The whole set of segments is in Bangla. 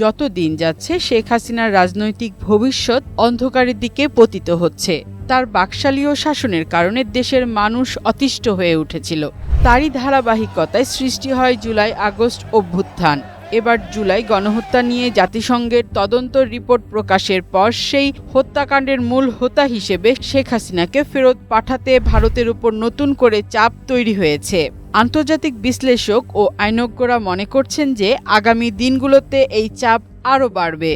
যত দিন যাচ্ছে, শেখ হাসিনার রাজনৈতিক ভবিষ্যৎ অন্ধকারের দিকে পতিত হচ্ছে। তার বাকশালীয় শাসনের কারণে দেশের মানুষ অতিষ্ঠ হয়ে উঠেছিল। তারই ধারাবাহিকতায় সৃষ্টি হয় জুলাই আগস্ট অভ্যুত্থান। এবার জুলাই গণহত্যা নিয়ে জাতিসংঘের তদন্ত রিপোর্ট প্রকাশের পর সেই হত্যাকাণ্ডের মূল হোতা হিসেবে শেখ হাসিনাকে ফেরত পাঠাতে ভারতের উপর নতুন করে চাপ তৈরি হয়েছে। আন্তর্জাতিক বিশ্লেষক ও আইনজ্ঞরা মনে করছেন যে আগামী দিনগুলোতে এই চাপ আরও বাড়বে।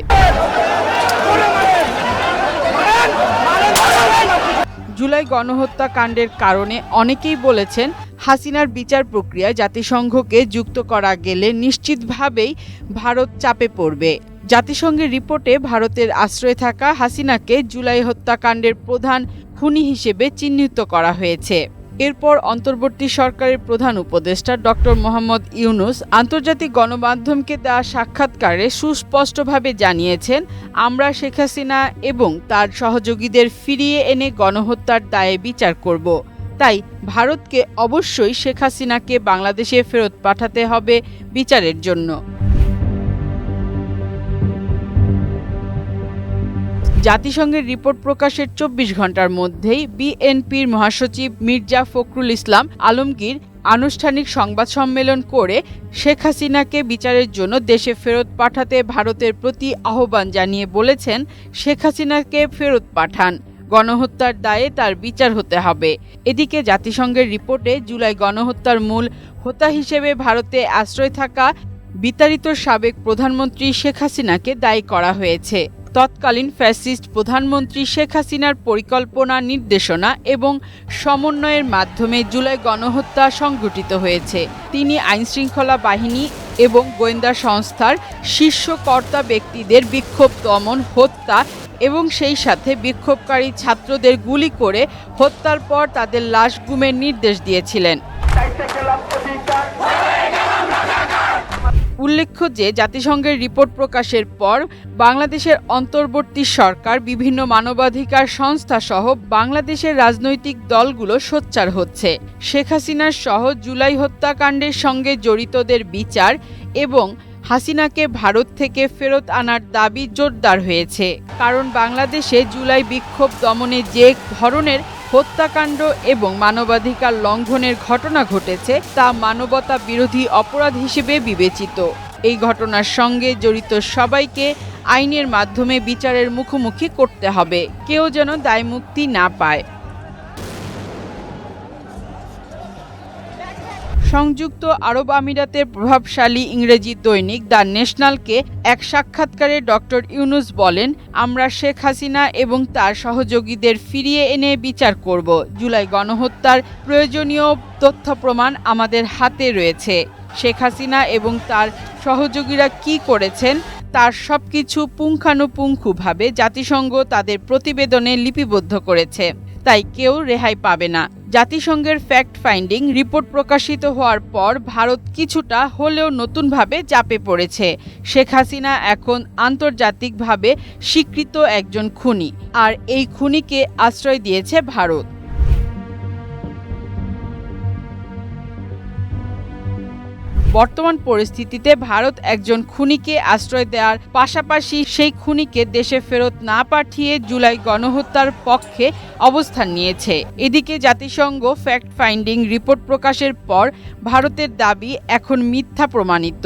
জুলাই গণহত্যা কাণ্ডের কারণে অনেকেই বলেছেন হাসিনার বিচার প্রক্রিয়ায় জাতিসংঘকে যুক্ত করা গেলে নিশ্চিতভাবেই ভারত চাপে পড়বে। জাতিসংঘের রিপোর্টে ভারতের আশ্রয়ে থাকা হাসিনাকে জুলাই হত্যাকাণ্ডের প্রধান খুনি হিসেবে চিহ্নিত করা হয়েছে। এরপর অন্তর্বর্তী সরকারের প্রধান উপদেষ্টা ডক্টর মোহাম্মদ ইউনুস আন্তর্জাতিক গণমাধ্যমকে দেওয়া সাক্ষাৎকারে সুস্পষ্টভাবে জানিয়েছেন, আমরা শেখ হাসিনা এবং তার সহযোগীদের ফিরিয়ে এনে গণহত্যার দায়ে বিচার করব। তাই ভারতকে অবশ্যই শেখ হাসিনাকে বাংলাদেশে ফেরত পাঠাতে হবে বিচারের জন্য। জাতিসংঘের রিপোর্ট প্রকাশের চব্বিশ ঘণ্টার মধ্যেই বিএনপির মহাসচিব মির্জা ফখরুল ইসলাম আলমগীর আনুষ্ঠানিক সংবাদ সম্মেলন করে শেখ হাসিনাকে বিচারের জন্য দেশে ফেরত পাঠাতে ভারতের প্রতি আহ্বান জানিয়ে বলেছেন, শেখ হাসিনাকে ফেরত পাঠান। গণহত্যার দায়ে তার বিচার হতে হবে। এদিকে জাতিসংঘের রিপোর্টে জুলাই গণহত্যার মূল হোতা হিসেবে ভারতে আশ্রয় থাকা বিতাড়িত সাবেক প্রধানমন্ত্রী শেখ হাসিনাকে দায়ী করা হয়েছে। তৎকালীন ফ্যাসিস্ট প্রধানমন্ত্রী শেখ হাসিনার পরিকল্পনা, নির্দেশনা এবং সমন্বয়ের মাধ্যমে জুলাই গণহত্যা সংঘটিত হয়েছে। তিনি আইনশৃঙ্খলা বাহিনী এবং গোয়েন্দা সংস্থার শীর্ষ কর্তা ব্যক্তিদের বিক্ষোভ দমন, হত্যা এবং সেই সাথে বিক্ষোভকারী ছাত্রদের গুলি করে হত্যার পর তাদের লাশ গুমের নির্দেশ দিয়েছিলেন। উল্লেখ্য যে জাতিসংঘের রিপোর্ট প্রকাশের পর বাংলাদেশের অন্তর্বর্তী সরকার, বিভিন্ন মানবাধিকার সংস্থা সহ বাংলাদেশের রাজনৈতিক দলগুলো সোচ্চার হচ্ছে। শেখ হাসিনার সহ জুলাই হত্যাকাণ্ডের সঙ্গে জড়িতদের বিচার এবং হাসিনাকে ভারত থেকে ফেরত আনার দাবি জোরদার হয়েছে। কারণ বাংলাদেশে জুলাই বিক্ষোভ দমনে যে ধরনের হত্যাকাণ্ড এবং মানবাধিকার লঙ্ঘনের ঘটনা ঘটেছে, তা মানবতা বিরোধী অপরাধ হিসেবে বিবেচিত। এই ঘটনার সঙ্গে জড়িত সবাইকে আইনের মাধ্যমে বিচারের মুখোমুখি করতে হবে। কেউ যেন দায়মুক্তি না পায়। সংযুক্ত আরব আমিরাতের প্রভাবশালী ইংরেজি দৈনিক দ্য ন্যাশনালকে এক সাক্ষাৎকারে ডক্টর ইউনুস বলেন, আমরা শেখ হাসিনা এবং তার সহযোগীদের ফিরিয়ে এনে বিচার করব। জুলাই গণহত্যার প্রয়োজনীয় তথ্য প্রমাণ আমাদের হাতে রয়েছে। শেখ হাসিনা এবং তার সহযোগীরা কি করেছেন, তার সব কিছু পুঙ্খানুপুঙ্খভাবে জাতিসংঘ তাদের প্রতিবেদনে লিপিবদ্ধ করেছে। তাই কেউ রেহাই পাবে না। জাতিসংঘের ফ্যাক্ট ফাইন্ডিং রিপোর্ট প্রকাশিত হওয়ার পর ভারত কিছুটা হলেও নতুনভাবে চাপে পড়েছে। শেখ হাসিনা এখন আন্তর্জাতিকভাবে স্বীকৃত একজন খুনি, আর এই খুনিকে আশ্রয় দিয়েছে ভারত। বর্তমান পরিস্থিতিতে ভারত একজন খুনিকে আশ্রয় দেওয়ার পাশাপাশি সেই খুনিকে দেশে ফেরত না পাঠিয়ে জুলাই গণহত্যার পক্ষে অবস্থান নিয়েছে। এদিকে জাতিসংঘ ফ্যাক্ট ফাইন্ডিং রিপোর্ট প্রকাশের পর ভারতের দাবি এখন মিথ্যা প্রমাণিত।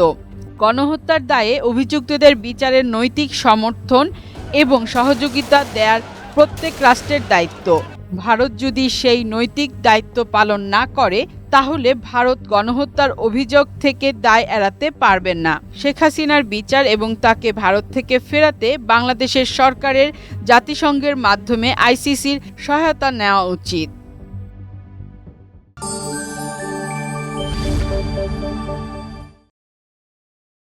গণহত্যার দায়ে অভিযুক্তদের বিচারের নৈতিক সমর্থন এবং সহযোগিতা দেয়ার প্রত্যেক রাষ্ট্রের দায়িত্ব। ভারত যদি সেই নৈতিক দায়িত্ব পালন না করে তাহলে ভারত গণহত্যার অভিযোগ থেকে দায় এড়াতে পারবেন না। শেখ হাসিনার বিচার এবং তাকে ভারত থেকে ফেরাতে বাংলাদেশের সরকারের জাতিসংঘের মাধ্যমে আইসিসির সহায়তা নেওয়া উচিত।